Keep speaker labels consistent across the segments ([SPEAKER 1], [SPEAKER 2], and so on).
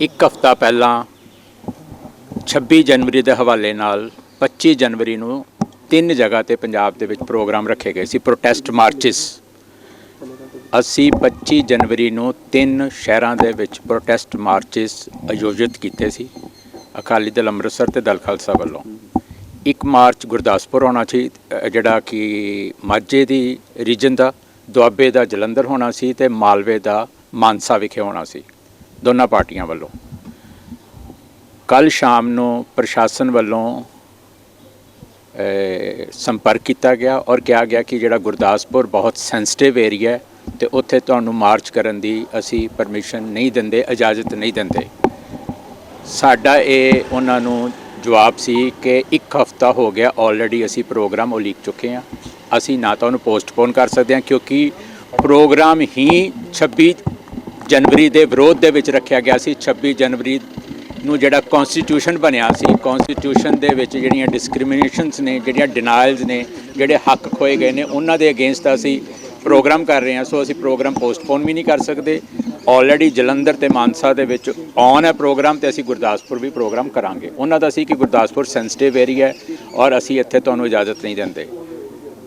[SPEAKER 1] ਇੱਕ ਹਫ਼ਤਾ ਪਹਿਲਾਂ 26 ਜਨਵਰੀ ਦੇ ਹਵਾਲੇ ਨਾਲ 25 ਜਨਵਰੀ ਨੂੰ ਤਿੰਨ ਜਗ੍ਹਾ ਤੇ ਪੰਜਾਬ ਦੇ ਵਿੱਚ ਪ੍ਰੋਗਰਾਮ ਰੱਖੇ ਗਏ ਸੀ ਪ੍ਰੋਟੈਸਟ ਮਾਰਚਸ ਅਸੀਂ 25 ਜਨਵਰੀ ਨੂੰ ਤਿੰਨ ਸ਼ਹਿਰਾਂ ਦੇ ਵਿੱਚ ਪ੍ਰੋਟੈਸਟ ਮਾਰਚਸ ਆਯੋਜਿਤ ਕੀਤੇ ਸੀ, ਅਕਾਲੀ ਦਲ ਅੰਮ੍ਰਿਤਸਰ ਤੇ ਦਲ ਖਾਲਸਾ ਵੱਲੋਂ। ਇੱਕ ਮਾਰਚ ਗੁਰਦਾਸਪੁਰ ਹੋਣਾ ਸੀ ਜਿਹੜਾ ਕਿ ਮਾਝੇ ਦੀ ਰੀਜਨ ਦਾ, ਦੁਆਬੇ ਦਾ ਜਲੰਧਰ ਹੋਣਾ ਸੀ ਤੇ ਮਾਲਵੇ ਦਾ ਮਾਨਸਾ ਵਿਖੇ ਹੋਣਾ ਸੀ। ਦੋਨਾਂ ਪਾਰਟੀਆਂ ਵੱਲੋਂ। ਕੱਲ ਸ਼ਾਮ ਨੂੰ ਪ੍ਰਸ਼ਾਸਨ ਵੱਲੋਂ ਸੰਪਰਕ ਕੀਤਾ ਗਿਆ ਔਰ ਕਿਹਾ ਗਿਆ ਕਿ ਜਿਹੜਾ ਗੁਰਦਾਸਪੁਰ ਬਹੁਤ ਸੈਂਸਿਟਿਵ ਏਰੀਆ ਹੈ ਤੇ ਉੱਥੇ ਤੁਹਾਨੂੰ ਮਾਰਚ ਕਰਨ ਦੀ ਅਸੀਂ ਪਰਮਿਸ਼ਨ ਨਹੀਂ ਦਿੰਦੇ, ਇਜਾਜ਼ਤ ਨਹੀਂ ਦਿੰਦੇ। ਸਾਡਾ ਇਹ ਉਹਨਾਂ ਨੂੰ ਜਵਾਬ ਸੀ ਕਿ ਇੱਕ ਹਫਤਾ ਹੋ ਗਿਆ ਆਲਰੇਡੀ ਅਸੀਂ ਪ੍ਰੋਗਰਾਮ ਉਲੀਕ ਚੁੱਕੇ ਹਾਂ। ਅਸੀਂ ਨਾ ਤਾਂ ਉਹਨੂੰ ਪੋਸਟਪੋਨ ਕਰ ਸਕਦੇ ਹਾਂ ਕਿਉਂਕਿ ਪ੍ਰੋਗਰਾਮ ਹੀ 26 ਜਨਵਰੀ ਦੇ ਵਿਰੋਧ ਦੇ ਵਿੱਚ ਰੱਖਿਆ ਗਿਆ ਸੀ 26 ਜਨਵਰੀ ਨੂੰ ਜਿਹੜਾ ਕਨਸਟੀਟਿਊਸ਼ਨ ਬਣਿਆ ਸੀ ਕਨਸਟੀਟਿਊਸ਼ਨ ਦੇ ਵਿੱਚ ਜਿਹੜੀਆਂ ਡਿਸਕ੍ਰਿਮੀਨੇਸ਼ਨਸ ਨੇ, ਜਿਹੜੀਆਂ ਡਿਨਾਇਲਸ ਨੇ, ਜਿਹੜੇ ਹੱਕ ਖੋਏ ਗਏ ਨੇ, ਉਹਨਾਂ ਦੇ ਅਗੇਂਸਟ ਅਸੀਂ ਪ੍ਰੋਗਰਾਮ ਕਰ ਰਹੇ ਹਾਂ। ਸੋ ਅਸੀਂ ਪ੍ਰੋਗਰਾਮ ਪੋਸਟਪੋਨ ਵੀ ਨਹੀਂ ਕਰ ਸਕਦੇ। ਆਲਰੇਡੀ ਜਲੰਧਰ ਤੇ ਮਾਨਸਾ ਦੇ ਵਿੱਚ ਔਨ ਹੈ ਪ੍ਰੋਗਰਾਮ ਤੇ ਅਸੀਂ ਗੁਰਦਾਸਪੁਰ ਵੀ ਪ੍ਰੋਗਰਾਮ ਕਰਾਂਗੇ। ਉਹਨਾਂ ਦਾ ਸੀ ਕਿ ਗੁਰਦਾਸਪੁਰ ਸੈਂਸਿਟਿਵ ਏਰੀਆ ਹੈ ਔਰ ਅਸੀਂ ਇੱਥੇ ਤੁਹਾਨੂੰ ਇਜਾਜ਼ਤ ਨਹੀਂ ਦਿੰਦੇ।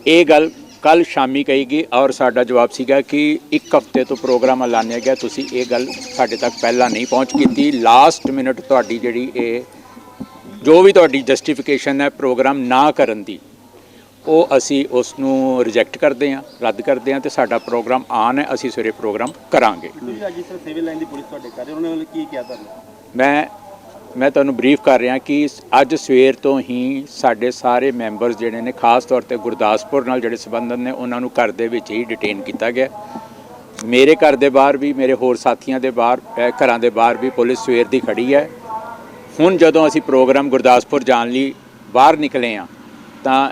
[SPEAKER 1] ਇਹ ਗੱਲ ਕੱਲ ਸ਼ਾਮੀ ਕਹੀ ਗਈ ਔਰ ਸਾਡਾ ਜਵਾਬ ਸੀਗਾ ਕਿ ਇੱਕ ਹਫ਼ਤੇ ਤੋਂ ਪ੍ਰੋਗਰਾਮ ਐਲਾਨਿਆ ਗਿਆ ਤੁਸੀਂ ਇਹ ਗੱਲ ਸਾਡੇ ਤੱਕ ਪਹਿਲਾਂ ਨਹੀਂ ਪਹੁੰਚ ਕੀਤੀ। ਲਾਸਟ ਮਿੰਟ ਤੁਹਾਡੀ ਜਿਹੜੀ ਇਹ ਜੋ ਵੀ ਤੁਹਾਡੀ ਜਸਟੀਫਿਕੇਸ਼ਨ ਹੈ ਪ੍ਰੋਗਰਾਮ ਨਾ ਕਰਨ ਦੀ ਉਹ ਅਸੀਂ ਉਸ ਨੂੰ ਰਿਜੈਕਟ ਕਰਦੇ ਹਾਂ ਰੱਦ ਕਰਦੇ ਹਾਂ ਤੇ ਸਾਡਾ ਪ੍ਰੋਗਰਾਮ ਆਨ ਹੈ ਅਸੀਂ ਸਵੇਰੇ ਪ੍ਰੋਗਰਾਮ ਕਰਾਂਗੇ।
[SPEAKER 2] ਤੁਸੀਂ ਅੱਜ ਸਿਵਲ ਲਾਈਨ ਦੀ ਪੁਲਿਸ ਤੁਹਾਡੇ ਕਰ ਰਹੇ ਉਹਨਾਂ ਨੇ ਕੀ ਕਿਹਾ ਤੁਹਾਨੂੰ?
[SPEAKER 1] ਮੈਂ ਮੈਂ ਤੁਹਾਨੂੰ ਬਰੀਫ ਕਰ ਰਿਹਾ ਕਿ ਅੱਜ ਸਵੇਰ ਤੋਂ ਹੀ ਸਾਡੇ ਸਾਰੇ ਮੈਂਬਰਸ ਜਿਹੜੇ ਨੇ, ਖਾਸ ਤੌਰ ਤੇ ਗੁਰਦਾਸਪੁਰ ਨਾਲ ਜਿਹੜੇ ਸੰਬੰਧਤ ਨੇ, ਉਹਨਾਂ ਨੂੰ ਘਰ ਦੇ ਵਿੱਚ ਹੀ ਡਿਟੇਨ ਕੀਤਾ ਗਿਆ। ਮੇਰੇ ਘਰ ਦੇ ਬਾਹਰ ਵੀ, ਮੇਰੇ ਹੋਰ ਸਾਥੀਆਂ ਦੇ ਬਾਹਰ ਘਰਾਂ ਦੇ ਬਾਹਰ ਵੀ ਪੁਲਿਸ ਸਵੇਰ ਦੀ ਖੜੀ ਹੈ। ਹੁਣ ਜਦੋਂ ਅਸੀਂ ਪ੍ਰੋਗਰਾਮ ਗੁਰਦਾਸਪੁਰ ਜਾਣ ਲਈ ਬਾਹਰ ਨਿਕਲੇ ਆ ਤਾਂ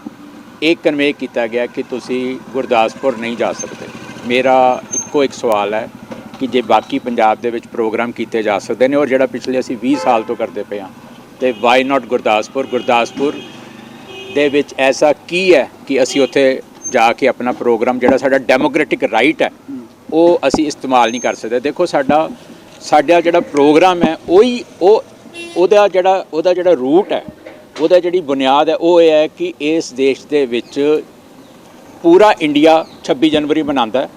[SPEAKER 1] ਇਹ ਕਨਵੇ ਕੀਤਾ ਗਿਆ ਕਿ ਤੁਸੀਂ ਗੁਰਦਾਸਪੁਰ ਨਹੀਂ ਜਾ ਸਕਦੇ। ਮੇਰਾ ਇੱਕੋ ਇੱਕ ਸਵਾਲ ਹੈ। ਕਿ ਜੇ ਬਾਕੀ ਪੰਜਾਬ ਦੇ ਵਿੱਚ ਪ੍ਰੋਗਰਾਮ ਕੀਤੇ ਜਾ ਸਕਦੇ ਨੇ ਔਰ ਜਿਹੜਾ ਪਿਛਲੇ ਅਸੀਂ 20 ਸਾਲ ਤੋਂ ਕਰਦੇ ਪਏ ਹਾਂ, ਤੇ ਵਾਈ ਨਾਟ ਗੁਰਦਾਸਪੁਰ? ਗੁਰਦਾਸਪੁਰ ਦੇ ਵਿੱਚ ਐਸਾ ਕੀ ਹੈ ਕਿ ਅਸੀਂ ਉੱਥੇ ਜਾ ਕੇ ਆਪਣਾ ਪ੍ਰੋਗਰਾਮ ਜਿਹੜਾ ਸਾਡਾ ਡੈਮੋਕ੍ਰੈਟਿਕ ਰਾਈਟ ਹੈ, ਉਹ ਅਸੀਂ ਇਸਤੇਮਾਲ ਨਹੀਂ ਕਰ ਸਕਦੇ। ਦੇਖੋ ਸਾਡਾ ਸਾਡਾ ਜਿਹੜਾ ਪ੍ਰੋਗਰਾਮ ਹੈ, ਉਹੀ, ਉਹ, ਉਹਦਾ ਜਿਹੜਾ ਉਹਦਾ ਜਿਹੜਾ ਰੂਟ ਹੈ, ਉਹਦਾ ਜਿਹੜੀ ਬੁਨਿਆਦ ਹੈ, ਉਹ ਇਹ ਹੈ ਕਿ ਇਸ ਦੇਸ਼ ਦੇ ਵਿੱਚ ਪੂਰਾ ਇੰਡੀਆ 26 ਜਨਵਰੀ ਮਨਾਉਂਦਾ ਹੈ।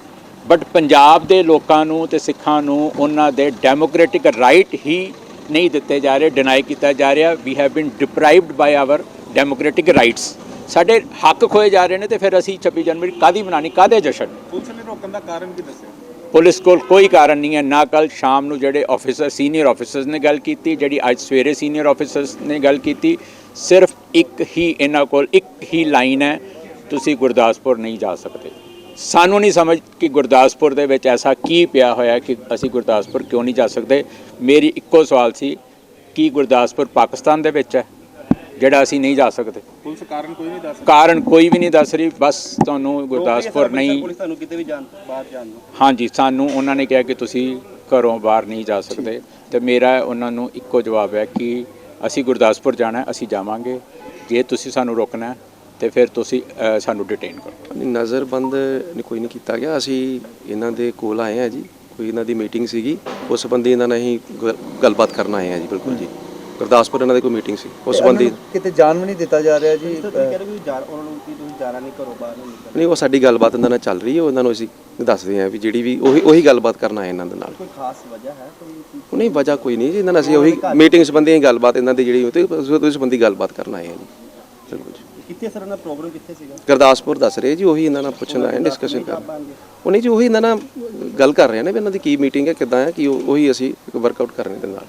[SPEAKER 1] ਬਟ ਪੰਜਾਬ ਦੇ ਲੋਕਾਂ ਨੂੰ ਤੇ ਸਿੱਖਾਂ ਨੂੰ ਉਹਨਾਂ ਦੇ ਡੈਮੋਕ੍ਰੈਟਿਕ ਰਾਈਟ ਹੀ ਨਹੀਂ ਦਿੱਤੇ ਜਾ ਰਹੇ ਡਿਨਾਈ ਕੀਤਾ ਜਾ ਰਿਹਾ। We have been deprived by our democratic rights ਸਾਡੇ ਹੱਕ ਖੋਏ ਜਾ ਰਹੇ ਨੇ ਤੇ ਫਿਰ ਅਸੀਂ 26 ਜਨਵਰੀ ਕਾਦੀ ਮਨਾਣੀ ਕਾਦੇ ਜਸ਼ਨ?
[SPEAKER 2] ਪੁਲਿਸ ਨੇ ਰੋਕਣ ਦਾ ਕਾਰਨ ਕੀ ਦੱਸਿਆ?
[SPEAKER 1] ਪੁਲਿਸ ਕੋਲ ਕੋਈ ਕਾਰਨ ਨਹੀਂ ਹੈ। ਨਾ ਕੱਲ ਸ਼ਾਮ ਨੂੰ ਜਿਹੜੇ ਆਫੀਸਰ ਸੀਨੀਅਰ ਆਫੀਸਰਸ ਨੇ ਗੱਲ ਕੀਤੀ ਜਿਹੜੀ ਅੱਜ ਸਵੇਰੇ ਸੀਨੀਅਰ ਆਫੀਸਰਸ ਨੇ ਗੱਲ ਕੀਤੀ ਸਿਰਫ ਇੱਕ ਹੀ ਇਹਨਾਂ ਕੋਲ ਇੱਕ ਹੀ ਲਾਈਨ ਹੈ ਤੁਸੀਂ ਗੁਰਦਾਸਪੁਰ ਨਹੀਂ ਜਾ ਸਕਦੇ। ਸਾਨੂੰ ਨਹੀਂ ਸਮਝ ਕਿ ਗੁਰਦਾਸਪੁਰ ਦੇ ਵਿੱਚ ਐਸਾ ਕੀ ਪਿਆ ਹੋਇਆ ਕਿ ਅਸੀਂ ਗੁਰਦਾਸਪੁਰ ਕਿਉਂ ਨਹੀਂ ਜਾ ਸਕਦੇ। ਮੇਰੀ ਇੱਕੋ ਸਵਾਲ ਸੀ ਕਿ ਗੁਰਦਾਸਪੁਰ ਪਾਕਿਸਤਾਨ ਦੇ ਵਿੱਚ ਹੈ ਜਿਹੜਾ ਅਸੀਂ ਨਹੀਂ ਜਾ ਸਕਦੇ?
[SPEAKER 2] ਪੁਲਿਸ ਕਾਰਨ ਕੋਈ ਨਹੀਂ ਦੱਸ
[SPEAKER 1] ਕਾਰਨ ਕੋਈ ਵੀ ਨਹੀਂ ਦੱਸ ਰਹੀ ਬਸ ਤੁਹਾਨੂੰ ਗੁਰਦਾਸਪੁਰ ਨਹੀਂ
[SPEAKER 2] ਪੁਲਿਸ ਤੁਹਾਨੂੰ ਕਿਤੇ ਵੀ ਜਾਣ ਬਾਹਰ ਜਾਣ ਨੂੰ
[SPEAKER 1] ਹਾਂਜੀ ਸਾਨੂੰ ਉਹਨਾਂ ਨੇ ਕਿਹਾ ਕਿ ਤੁਸੀਂ ਘਰੋਂ ਬਾਹਰ ਨਹੀਂ ਜਾ ਸਕਦੇ। ਤੇ ਮੇਰਾ ਉਹਨਾਂ ਨੂੰ ਇੱਕੋ ਜਵਾਬ ਹੈ ਕਿ ਅਸੀਂ ਗੁਰਦਾਸਪੁਰ ਜਾਣਾ ਹੈ, ਅਸੀਂ ਜਾਵਾਂਗੇ। ਜੇ ਤੁਸੀਂ ਸਾਨੂੰ ਰੋਕਣਾ ਤੇ ਫਿਰ ਤੁਸੀਂ ਸਾਨੂੰ ਡਿਟੇਨ ਕਰੋ।
[SPEAKER 3] ਨਹੀਂ, ਨਜ਼ਰਬੰਦ ਨਹੀਂ ਕੋਈ ਨਹੀਂ ਕੀਤਾ ਗਿਆ। ਅਸੀਂ ਇਹਨਾਂ ਦੇ ਕੋਲ ਆਏ ਆ ਜੀ। ਕੋਈ ਇਹਨਾਂ ਦੀ ਮੀਟਿੰਗ ਸੀਗੀ। ਉਸ ਸੰਬੰਧੀ ਇਹਨਾਂ ਨਾਲ ਗ- ਗੱਲਬਾਤ ਕਰਨ ਆਏ ਆ ਜੀ ਬਿਲਕੁਲ ਜੀ। ਗੁਰਦਾਸਪੁਰ ਇਹਨਾਂ ਦੀ ਕੋਈ ਮੀਟਿੰਗ ਸੀ। ਉਸ ਸੰਬੰਧੀ
[SPEAKER 4] ਕਿਤੇ ਜਾਣ ਵੀ ਨਹੀਂ ਦਿੱਤਾ ਜਾ ਰਿਹਾ ਜੀ।
[SPEAKER 2] ਤੁਸੀਂ ਕਹਿ ਰਹੇ ਹੋ ਕਿ ਜਾ ਉਹਨਾਂ ਨੂੰ ਕਿ ਤੁਸੀਂ ਜਾਣਾ ਨਹੀਂ ਘਰੋਂ ਬਾਹਰ ਨਹੀਂ
[SPEAKER 3] ਨਹੀਂ ਉਹ ਸਾਡੀ ਗੱਲਬਾਤ ਇਹਨਾਂ ਨਾਲ ਚੱਲ ਰਹੀ ਹੈ। ਉਹਨਾਂ ਨੂੰ ਅਸੀਂ ਦੱਸਦੇ ਆ ਵੀ ਜਿਹੜੀ ਵੀ ਉਹੀ ਉਹੀ ਗੱਲਬਾਤ ਕਰਨ ਆਏ ਇਹਨਾਂ ਦੇ ਨਾਲ।
[SPEAKER 2] ਕੋਈ ਖਾਸ ਵਜ੍ਹਾ ਹੈ ਕੋਈ
[SPEAKER 3] ਉਹ ਨਹੀਂ ਵਜ੍ਹਾ ਕੋਈ ਨਹੀਂ ਜੀ। ਇਹਨਾਂ ਨਾਲ ਅਸੀਂ ਉਹੀ ਮੀਟਿੰਗ ਸੰਬੰਧੀ ਗੱਲਬਾਤ ਇਹਨਾਂ ਦੀ ਜਿਹੜੀ ਉਹਤੇ ਉਸ ਸੰਬੰਧੀ ਗੱਲਬਾਤ ਕਰਨ ਆਏ ਆ ਜੀ। ਬਿਲਕੁਲ ਜੀ।
[SPEAKER 2] ਕਿੱਥੇ ਸਰ? ਉਹਨਾਂ ਪ੍ਰੋਗਰਾਮ ਕਿੱਥੇ ਸੀਗਾ?
[SPEAKER 3] ਗੁਰਦਾਸਪੁਰ ਦੱਸ ਰਹੇ ਜੀ, ਉਹੀ ਇਹਨਾਂ ਨਾਲ ਪੁੱਛਣਾ ਆਏ ਡਿਸਕਸ਼ਨ ਕਰਨਾ।
[SPEAKER 2] ਬਾਂਗੇ
[SPEAKER 3] ਉਹ ਨਹੀਂ ਜੀ, ਉਹੀ ਇਹਨਾਂ ਨਾਲ ਗੱਲ ਕਰ ਰਹੇ ਨੇ ਵੀ ਇਹਨਾਂ ਦੀ ਕੀ ਮੀਟਿੰਗ ਹੈ, ਕਿੱਦਾਂ ਹੈ, ਕਿ ਉਹੀ ਅਸੀਂ ਵਰਕਆਊਟ ਕਰਨੇ ਦੇ ਨਾਲ।